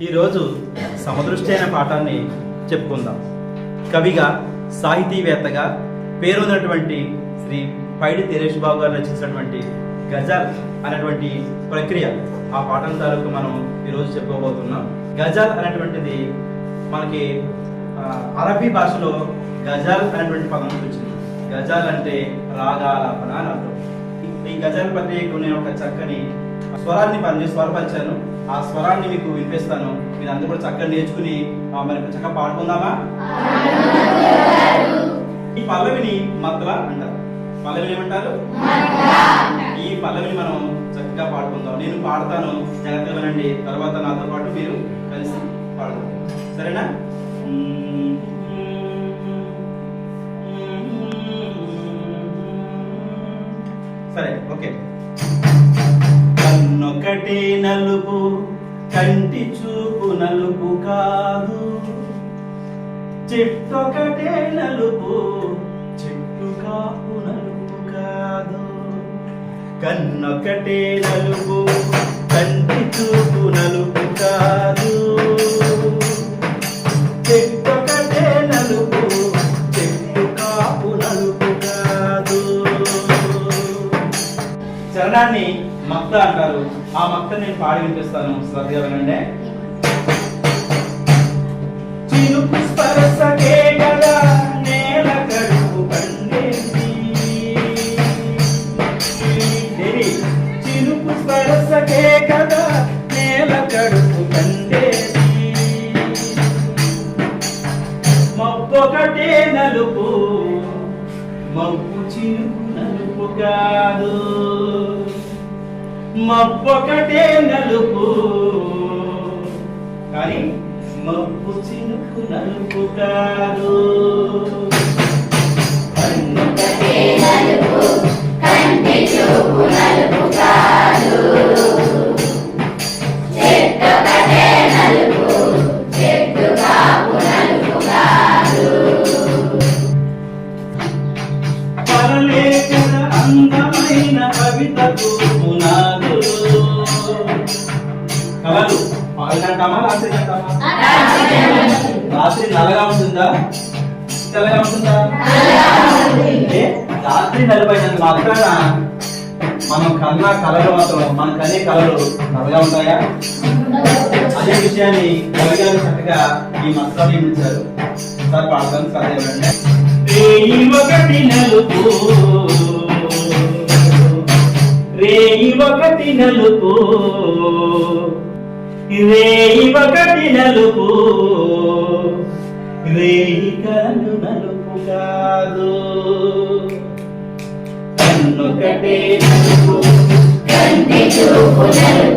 ఈరోజు సమదృష్టి అయిన పాఠాన్ని చెప్పుకుందాం. కవిగా సాహితీవేత్తగా పేరున్నటువంటి శ్రీ పైడి తేరేష్ బాబు గారు రచించినటువంటి గజల్ అనేటువంటి ప్రక్రియ ఆ పాఠం తాలూకు మనం ఈరోజు చెప్పుకోబోతున్నాం. గజల్ అనేటువంటిది మనకి అరబీ భాషలో గజల్ అనేటువంటి పదం వచ్చింది. గజల్ అంటే రాగాలాపన అని అర్థం. ఈ గజల్ ప్రక్రియకు నేను ఒక చక్కని స్వరాన్ని పని స్వరపరిచాను. ఆ స్వరాన్ని మీకు వినిపిస్తాను. మీరు అందరూ కూడా చక్కగా నేర్చుకుని మరి చక్కగా పాడుకుందామా? ఈ పల్లవిని మద్వ అంటారు. పల్లవిని ఏమంటారు? ఈ పల్లవిని మనం చక్కగా పాడుకుందాం. నేను పాడతాను. జాగ్రత్తగా వినండి. తర్వాత నాతో పాటు మీరు కలిసి పాడదాం. సరేనా? సరే ఓకే. కన్నొకటే నలుపు కంటి చూపు నలుపు కాదు. చెట్టొకటే నలుపు చెట్టు కాపు నలుపు కాదు. కన్నొకటే నలుపు కంటి చూపు నలుపు చరణాన్ని మక్త అంటారు. ఆ మక్త నేను పాడి వినిపిస్తాను. శ్రద్ధగా వినండి. చినుకు స్పర్శకే గదా నేల కడుపు పండేది దేవి చినుకు స్పర్శకే గదా నేల కడుపు పండేది మబ్బొకటే నలుపు మబ్బు చినుకు నలుపు కాదు. మబ్బొకటే నలుపు. కానీ మబ్బు చినుకు నలుపు కాదు రాత్రి రాత్రి నల్లగా ఉంటుందా? తెల్లగా ఉంటుందా? అంటే రాత్రి నలుపైనంత మాత్రాన మనం కన్నా కలలు మాత్రం మన కనే కళలు నల్లగా ఉంటాయా? అదే విషయాన్ని కవిగారు చక్కగా ఈ మస్తాన్ని నిర్మించారు సార్ పాడతాను సార్ రేయి ఒకటి నలుపు. రేయి ఒకటి నలుపు. రే ఒకటి నలుపు రేఖను నలుపు కాదు. కన్నొకటే నలుపు కంటి చూపు నలుపు